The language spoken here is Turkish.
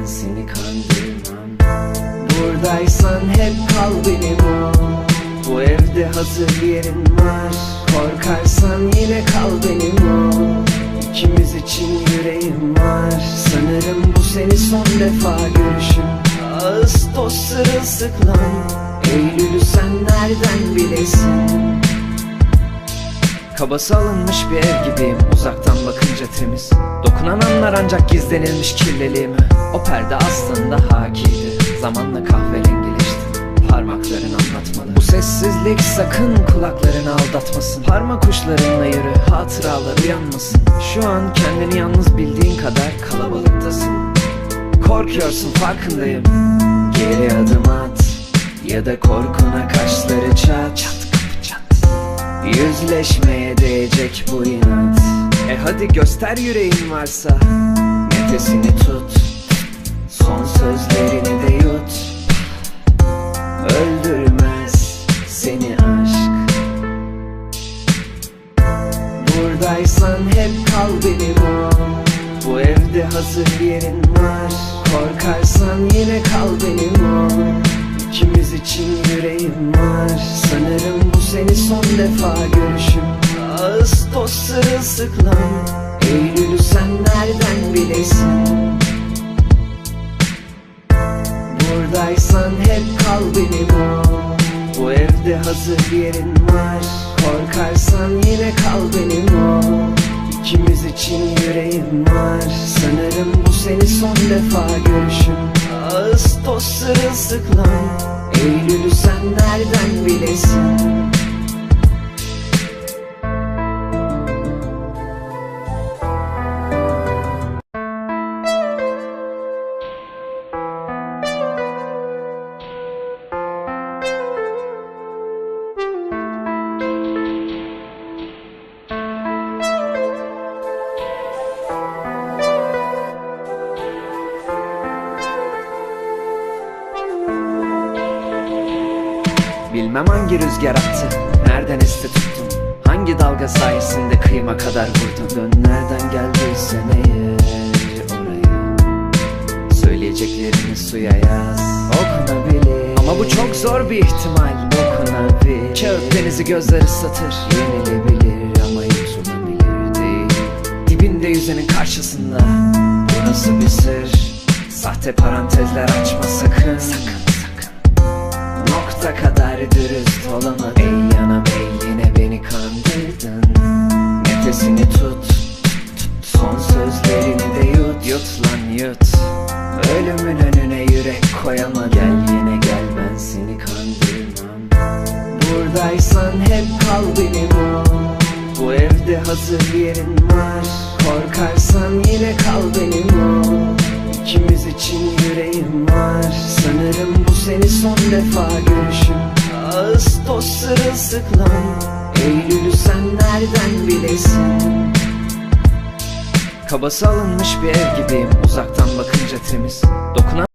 ben seni kandırmam. Buradaysan hep kal benim ol Bu evde hazır yerin var. Korkarsan yine kal benim ol İkimiz için yüreğim var. Sanırım bu seni son defa görüşüm. Ağustos sırılsıklam. Eylül'ü sen nereden bilesin? Kabası alınmış bir ev gibiyim. Uzaktan bakınca temiz Dokunan anlar ancak gizlenilmiş kirliliğimi O perde aslında hakiydi. Zamanla kahverengileşti. Parmakların anlatmalı Bu sessizlik sakın kulaklarını aldatmasın. Parmak uçlarınla yürü hatıralar uyanmasın. Şu an kendini yalnız bildiğin kadar kalabalıktasın. Korkuyorsun farkındayım. Geri adım at Ya da korkuna kaşları çat çat Yüzleşmeye değecek bu inat. E hadi göster yüreğin varsa. Nefesini tut. Son sözlerini de yut. Öldürmez seni aşk. Buradaysan hep kal benim ol Bu evde hazır yerin var. Korkarsan yine kal benim ol İkimiz için yüreğim var. Sanırım seni son defa görüşüm. Ağustos sırılsıklam Eylül'ü sen nereden bilesin? Buradaysan hep kal benim ol Bu evde hazır yerin var. Korkarsan yine kal benim ol İkimiz için yüreğim var. Sanırım bu seni son defa görüşüm. Ağustos sırılsıklam Eylül'ü sen nereden bilesin Bilmem hangi rüzgar attı Nereden esti tuttun Hangi dalga sayesinde kıyıma kadar vurdun Dön nereden geldiysen eğer oraya? Söyleyeceklerini suya yaz Okunabilir. Ama bu çok zor bir ihtimal Dokunabilir Kağıt denizi gözler ıslatır Yenilebilir ama yutulabilir değil. Dibinde yüzenin karşısında Burası bir sır. Sahte parantezler açma sakın Sakın Nokta kadar dürüst olamadım. Ey yanam ey yine beni kandırdın. Nefesini tut, tut, Son sözlerini de yut. Yut lan yut. Ölümün önüne yürek koyama Gel yine gel ben seni kandırmam. Buradaysan hep kal benim Bu evde hazır yerin var seni son defa görüşüm. Ağustos sırılsıklam. Eylül'ü sen nereden bilesin? Kabası alınmış bir ev gibiyim Uzaktan bakınca temiz. Dokunan